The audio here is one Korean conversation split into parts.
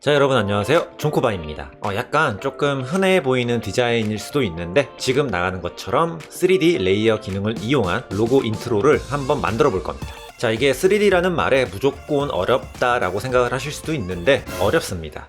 자 여러분 안녕하세요. 존코바입니다. 어, 약간 조금 흔해 보이는 디자인일 수도 있는데 지금 나가는 것처럼 3D 레이어 기능을 이용한 로고 인트로를 한번 만들어 볼 겁니다. 자 이게 3D라는 말에 무조건 어렵다 라고 생각을 하실 수도 있는데 어렵습니다.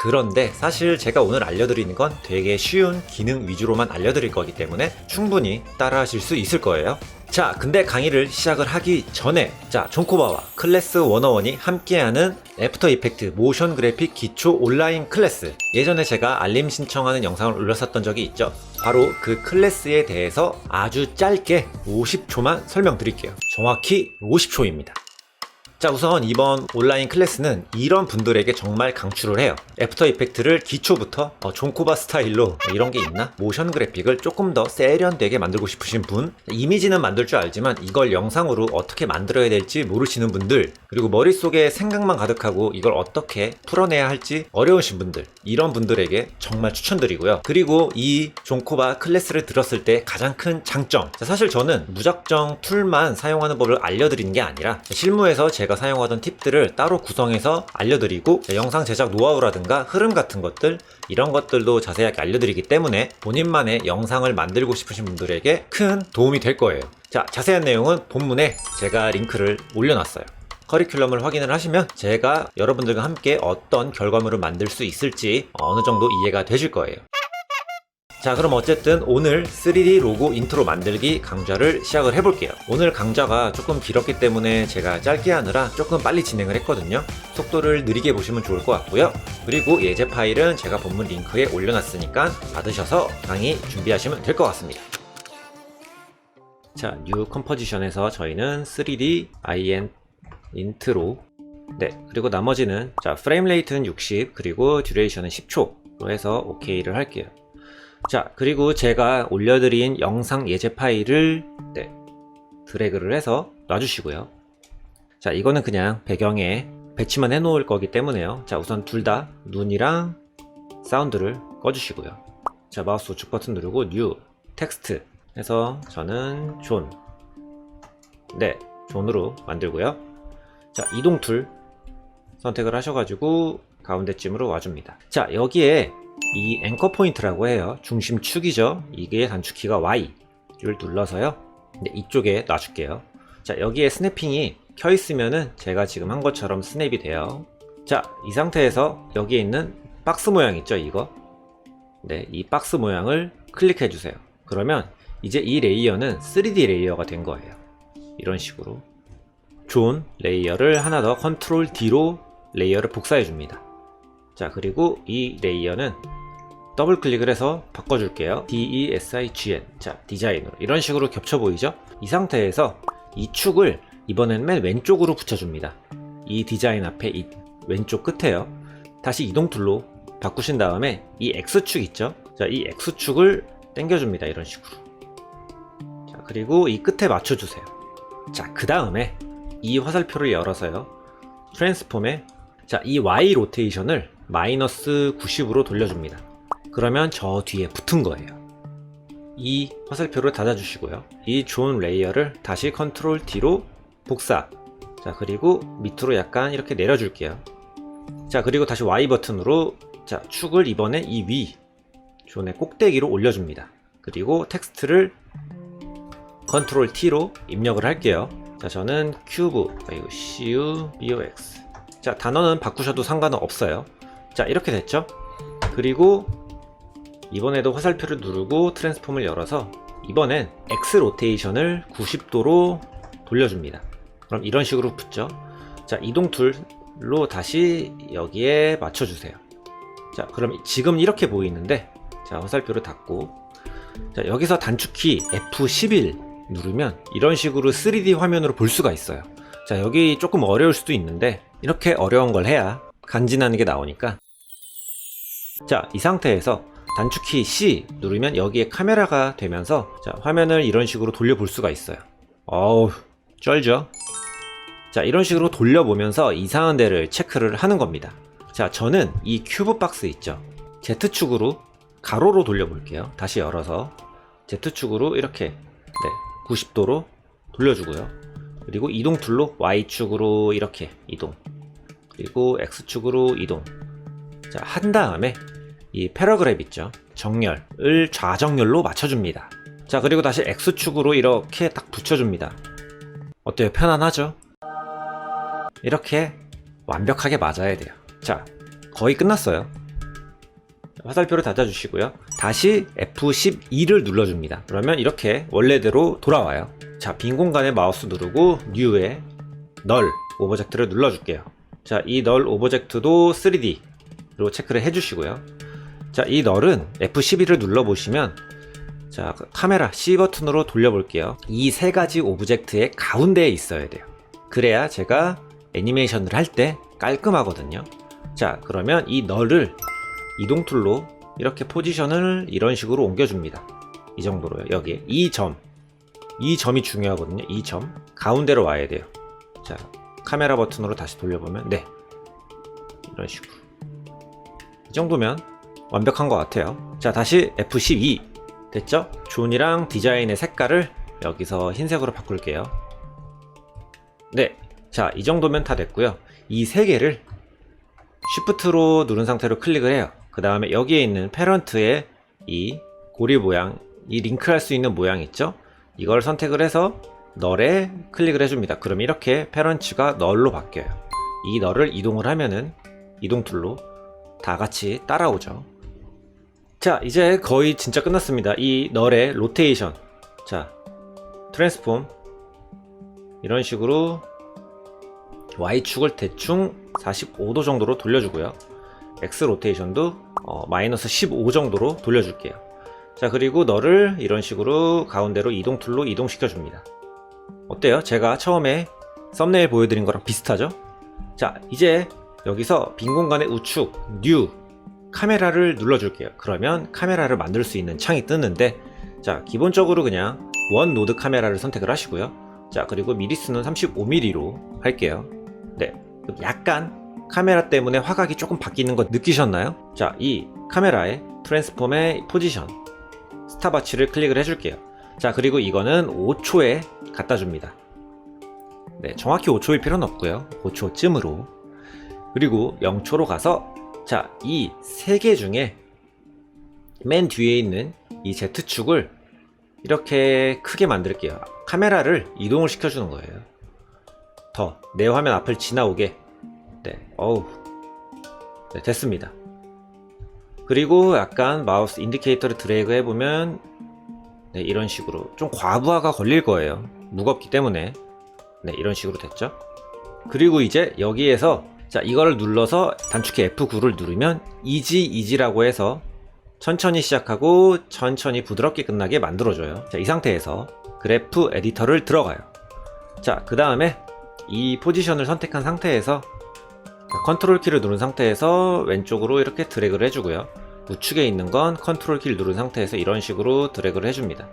그런데 사실 제가 오늘 알려드리는 건 되게 쉬운 기능 위주로만 알려드릴 거기 때문에 충분히 따라 하실 수 있을 거예요. 자, 근데 강의를 시작을 하기 전에 자, 존코바와 클래스 101이 함께하는 애프터 이펙트 모션 그래픽 기초 온라인 클래스 예전에 제가 알림 신청하는 영상을 올렸었던 적이 있죠. 바로 그 클래스에 대해서 아주 짧게 50초만 설명드릴게요. 정확히 50초입니다. 자 우선 이번 온라인 클래스는 이런 분들에게 정말 강추를 해요. 애프터 이펙트를 기초부터 어, 존코바 스타일로 뭐 이런 게 있나? 모션 그래픽을 조금 더 세련되게 만들고 싶으신 분? 이미지는 만들 줄 알지만 이걸 영상으로 어떻게 만들어야 될지 모르시는 분들 그리고 머릿속에 생각만 가득하고 이걸 어떻게 풀어내야 할지 어려우신 분들 이런 분들에게 정말 추천드리고요. 그리고 이 존코바 클래스를 들었을 때 가장 큰 장점. 자, 사실 저는 무작정 툴만 사용하는 법을 알려드리는 게 아니라 실무에서 제가 사용하던 팁들을 따로 구성해서 알려드리고 영상 제작 노하우라든가 흐름 같은 것들 이런 것들도 자세하게 알려드리기 때문에 본인만의 영상을 만들고 싶으신 분들에게 큰 도움이 될 거예요. 자, 자세한 내용은 본문에 제가 링크를 올려놨어요. 커리큘럼을 확인을 하시면 제가 여러분들과 함께 어떤 결과물을 만들 수 있을지 어느 정도 이해가 되실 거예요. 자 그럼 어쨌든 오늘 3D 로고 인트로 만들기 강좌를 시작을 해볼게요. 오늘 강좌가 조금 길었기 때문에 제가 짧게 하느라 조금 빨리 진행을 했거든요. 속도를 느리게 보시면 좋을 것 같고요. 그리고 예제 파일은 제가 본문 링크에 올려놨으니까 받으셔서 강의 준비하시면 될 것 같습니다. 자, 뉴 컴포지션에서 저희는 3D IN 인트로. 네, 그리고 나머지는 자, 프레임 레이트는 60 그리고 듀레이션은 10초로 해서 OK를 할게요 자, 그리고 제가 올려드린 영상 예제 파일을 네, 드래그를 해서 놔주시고요. 자, 이거는 그냥 배경에 배치만 해 놓을 거기 때문에요. 자, 우선 둘 다 눈이랑 사운드를 꺼주시고요. 자, 마우스 우측 버튼 누르고 뉴 텍스트 해서 저는 존. 네, 존으로 만들고요. 자, 이동 툴 선택을 하셔가지고 가운데쯤으로 와줍니다. 자, 여기에 이 앵커 포인트라고 해요. 중심축이죠. 이게 단축키가 Y를 눌러서요. 네, 이쪽에 놔줄게요. 자, 여기에 스냅핑이 켜 있으면은 제가 지금 한 것처럼 스냅이 돼요. 자, 이 상태에서 여기에 있는 박스 모양 있죠, 이거? 네, 이 박스 모양을 클릭해 주세요. 그러면 이제 이 레이어는 3D 레이어가 된 거예요. 이런 식으로. 존 레이어를 하나 더 컨트롤 D로 레이어를 복사해 줍니다. 자, 그리고 이 레이어는 더블 클릭을 해서 바꿔줄게요. D-E-S-I-G-N. 자, 디자인으로. 이런 식으로 겹쳐 보이죠? 이 상태에서 이 축을 이번엔 맨 왼쪽으로 붙여줍니다. 이 디자인 앞에 이 왼쪽 끝에요. 다시 이동 툴로 바꾸신 다음에 이 X축 있죠? 자, 이 X축을 당겨줍니다. 이런 식으로. 자, 그리고 이 끝에 맞춰주세요. 자, 그 다음에 이 화살표를 열어서요. 트랜스폼에 자, 이 Y 로테이션을 마이너스 90으로 돌려줍니다. 그러면 저 뒤에 붙은 거예요. 이 화살표를 닫아주시고요. 이 존 레이어를 다시 컨트롤 D로 복사. 자, 그리고 밑으로 약간 이렇게 내려줄게요. 자, 그리고 다시 Y 버튼으로 자, 축을 이번에 이 위 존의 꼭대기로 올려줍니다. 그리고 텍스트를 컨트롤 T로 입력을 할게요. 자, 저는 큐브, 이거 CUBOX. 자, 단어는 바꾸셔도 상관은 없어요. 자, 이렇게 됐죠? 그리고 이번에도 화살표를 누르고 트랜스폼을 열어서 이번엔 X 로테이션을 90도로 돌려줍니다. 그럼 이런 식으로 붙죠. 자, 이동 툴로 다시 여기에 맞춰주세요. 자, 그럼 지금 이렇게 보이는데, 자, 화살표를 닫고, 자, 여기서 단축키 F11 누르면 이런 식으로 3D 화면으로 볼 수가 있어요. 자, 여기 조금 어려울 수도 있는데, 이렇게 어려운 걸 해야 간지나는 게 나오니까. 자, 이 상태에서 단축키 C 누르면 여기에 카메라가 되면서 자, 화면을 이런 식으로 돌려볼 수가 있어요. 어우, 쩔죠? 자, 이런 식으로 돌려보면서 이상한 데를 체크를 하는 겁니다. 자, 저는 이 큐브 박스 있죠? Z축으로 가로로 돌려볼게요. 다시 열어서 Z축으로 이렇게 네, 90도로 돌려주고요. 그리고 이동 툴로 Y축으로 이렇게 이동. 그리고 X축으로 이동. 자, 한 다음에 이 패러그랩 있죠. 정렬을 좌정렬로 맞춰줍니다. 자, 그리고 다시 X축으로 이렇게 딱 붙여줍니다. 어때요? 편안하죠? 이렇게 완벽하게 맞아야 돼요. 자, 거의 끝났어요. 화살표를 닫아주시고요. 다시 F12를 눌러줍니다. 그러면 이렇게 원래대로 돌아와요. 자, 빈 공간에 마우스 누르고 New에 널 오브젝트를 눌러줄게요. 자, 이 널 오브젝트도 3D 로 체크를 해주시고요. 자, 이 널은 F12를 눌러보시면 자, 그 카메라 C 버튼으로 돌려볼게요. 이 세 가지 오브젝트의 가운데에 있어야 돼요. 그래야 제가 애니메이션을 할 때 깔끔하거든요. 자, 그러면 이 널을 이동 툴로 이렇게 포지션을 이런 식으로 옮겨줍니다. 이 정도로요. 여기 이 점, 이 점이 중요하거든요. 이 점 가운데로 와야 돼요. 자, 카메라 버튼으로 다시 돌려보면 네, 이런 식으로 이 정도면 완벽한 것 같아요. 자, 다시 F12 됐죠? 존이랑 디자인의 색깔을 여기서 흰색으로 바꿀게요. 네, 자, 이 정도면 다 됐고요. 이 세 개를 Shift로 누른 상태로 클릭을 해요. 그 다음에 여기에 있는 패런트의 이 고리 모양, 이 링크할 수 있는 모양 있죠? 이걸 선택을 해서 널에 클릭을 해줍니다. 그럼 이렇게 패런츠가 널로 바뀌어요. 이 널을 이동을 하면은 이동 툴로 다 같이 따라오죠. 자, 이제 거의 진짜 끝났습니다. 이 널의 로테이션. 자, 트랜스폼. 이런 식으로 Y축을 대충 45도 정도로 돌려주고요. X 로테이션도 어, 마이너스 15 정도로 돌려줄게요. 자, 그리고 너를 이런 식으로 가운데로 이동 툴로 이동시켜 줍니다. 어때요? 제가 처음에 썸네일 보여드린 거랑 비슷하죠? 자, 이제 여기서 빈 공간의 우측, 뉴, 카메라를 눌러줄게요. 그러면 카메라를 만들 수 있는 창이 뜨는데, 자, 기본적으로 그냥 원 노드 카메라를 선택을 하시고요. 자, 그리고 미리수는 35mm로 할게요. 네. 약간 카메라 때문에 화각이 조금 바뀌는 거 느끼셨나요? 자, 이 카메라의 트랜스폼의 포지션, 스타바치를 클릭을 해줄게요. 자, 그리고 이거는 5초에 갖다 줍니다. 네, 정확히 5초일 필요는 없고요. 5초쯤으로. 그리고 0초로 가서 자, 이 세 개 중에 맨 뒤에 있는 이 Z축을 이렇게 크게 만들게요. 카메라를 이동을 시켜주는 거예요. 더, 내 화면 앞을 지나오게. 네, 어우. 네, 됐습니다. 그리고 약간 마우스 인디케이터를 드래그 해보면 네, 이런 식으로 좀 과부하가 걸릴 거예요. 무겁기 때문에. 네, 이런 식으로 됐죠. 그리고 이제 여기에서 자, 이거를 눌러서 단축키 F9를 누르면 이지 이지라고 해서 천천히 시작하고 천천히 부드럽게 끝나게 만들어줘요. 자, 이 상태에서 그래프 에디터를 들어가요. 자, 그 다음에 이 포지션을 선택한 상태에서 컨트롤 키를 누른 상태에서 왼쪽으로 이렇게 드래그를 해주고요. 우측에 있는 건 컨트롤 키를 누른 상태에서 이런 식으로 드래그를 해줍니다.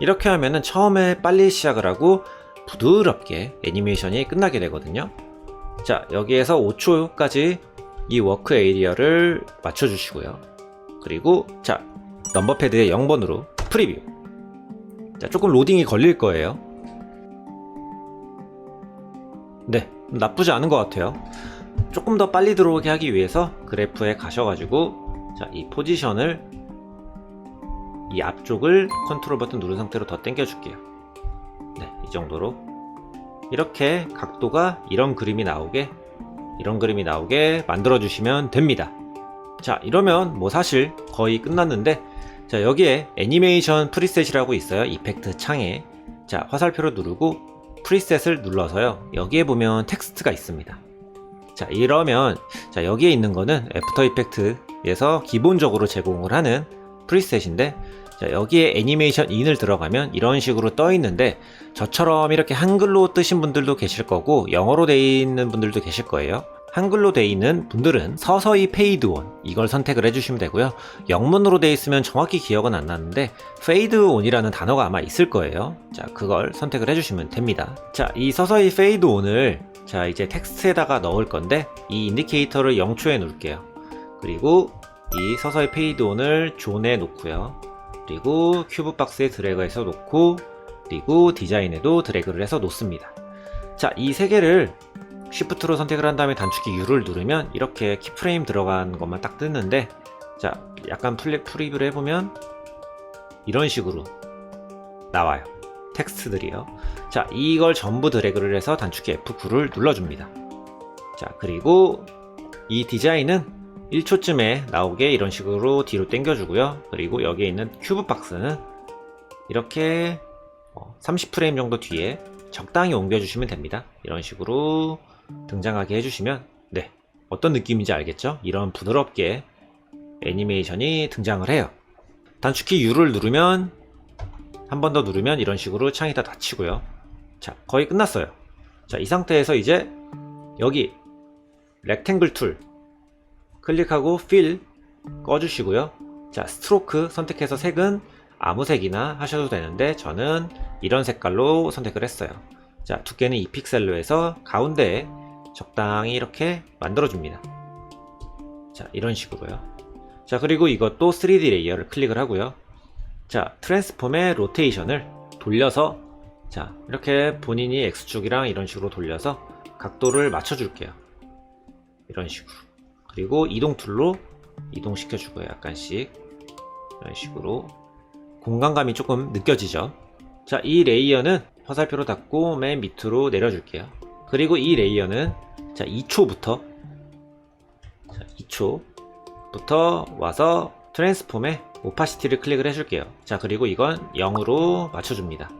이렇게 하면은 처음에 빨리 시작을 하고 부드럽게 애니메이션이 끝나게 되거든요. 자, 여기에서 5초까지 이 워크 에리어를 맞춰주시고요. 그리고 자, 넘버 패드의 0번으로 프리뷰. 자, 조금 로딩이 걸릴 거예요. 네, 나쁘지 않은 것 같아요. 조금 더 빨리 들어오게 하기 위해서 그래프에 가셔가지고 자, 이 포지션을 이 앞쪽을 컨트롤 버튼 누른 상태로 더 당겨줄게요. 네, 이 정도로 이렇게 각도가 이런 그림이 나오게 이런 그림이 나오게 만들어 주시면 됩니다. 자, 이러면 뭐 사실 거의 끝났는데 자, 여기에 애니메이션 프리셋이라고 있어요. 이펙트 창에. 자, 화살표를 누르고 프리셋을 눌러서요. 여기에 보면 텍스트가 있습니다. 자, 이러면 자, 여기에 있는 거는 애프터 이펙트에서 기본적으로 제공을 하는 프리셋인데 자, 여기에 애니메이션 인을 들어가면 이런 식으로 떠 있는데 저처럼 이렇게 한글로 뜨신 분들도 계실 거고 영어로 돼 있는 분들도 계실 거예요. 한글로 돼 있는 분들은 서서히 페이드 온 이걸 선택을 해주시면 되고요. 영문으로 돼 있으면 정확히 기억은 안 나는데 페이드 온이라는 단어가 아마 있을 거예요. 자, 그걸 선택을 해주시면 됩니다. 자, 이 서서히 페이드 온을 자, 이제 텍스트에다가 넣을 건데 이 인디케이터를 0초에 놓을게요. 그리고 이 서서히 페이드 온을 존에 놓고요. 그리고 큐브 박스에 드래그해서 놓고 그리고 디자인에도 드래그를 해서 놓습니다. 자, 이 세 개를 Shift로 선택을 한 다음에 단축키 U를 누르면 이렇게 키프레임 들어간 것만 딱 뜨는데 자 약간 플리, 프리뷰를 해보면 이런 식으로 나와요. 텍스트들이요. 자 이걸 전부 드래그를 해서 단축키 F9를 눌러줍니다. 자 그리고 이 디자인은 1초쯤에 나오게 이런 식으로 뒤로 당겨주고요. 그리고 여기에 있는 큐브 박스는 이렇게 30프레임 정도 뒤에 적당히 옮겨주시면 됩니다. 이런 식으로 등장하게 해주시면 네 어떤 느낌인지 알겠죠? 이런 부드럽게 애니메이션이 등장을 해요. 단축키 U를 누르면 한 번 더 누르면 이런 식으로 창이 다 닫히고요. 자 거의 끝났어요. 자이 상태에서 이제 여기 렉탱글 툴 클릭하고 필 꺼주시고요. 자 스트로크 선택해서 색은 아무 색이나 하셔도 되는데 저는 이런 색깔로 선택을 했어요. 자 두께는 2픽셀로 해서 가운데에 적당히 이렇게 만들어 줍니다. 자 이런 식으로요. 자 그리고 이것도 3D 레이어를 클릭을 하고요. 자 트랜스폼의 로테이션을 돌려서 자 이렇게 본인이 X축이랑 이런 식으로 돌려서 각도를 맞춰 줄게요. 이런 식으로 그리고 이동 툴로 이동시켜 주고요 약간씩 이런 식으로 공간감이 조금 느껴지죠. 자 이 레이어는 화살표로 닫고 맨 밑으로 내려줄게요. 그리고 이 레이어는 자 2초부터 자 2초부터 와서 트랜스폼에 오파시티를 클릭을 해줄게요. 자 그리고 이건 0으로 맞춰줍니다.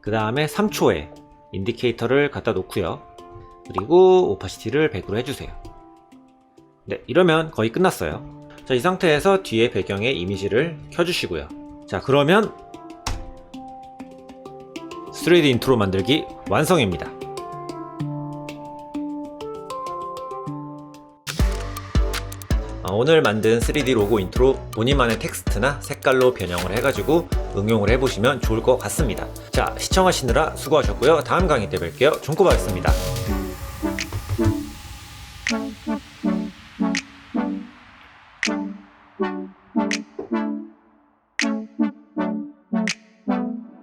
그 다음에 3초에 인디케이터를 갖다 놓고요. 그리고 오파시티를 100으로 해주세요 네 이러면 거의 끝났어요 자 이 상태에서 뒤에 배경에 이미지를 켜주시고요 자 그러면 3D 인트로 만들기 완성입니다 어, 오늘 만든 3D 로고 인트로 본인만의 텍스트나 색깔로 변형을 해가지고 응용을 해보시면 좋을 것 같습니다. 자, 시청하시느라 수고하셨고요. 다음 강의 때 뵐게요. 종코바였습니다.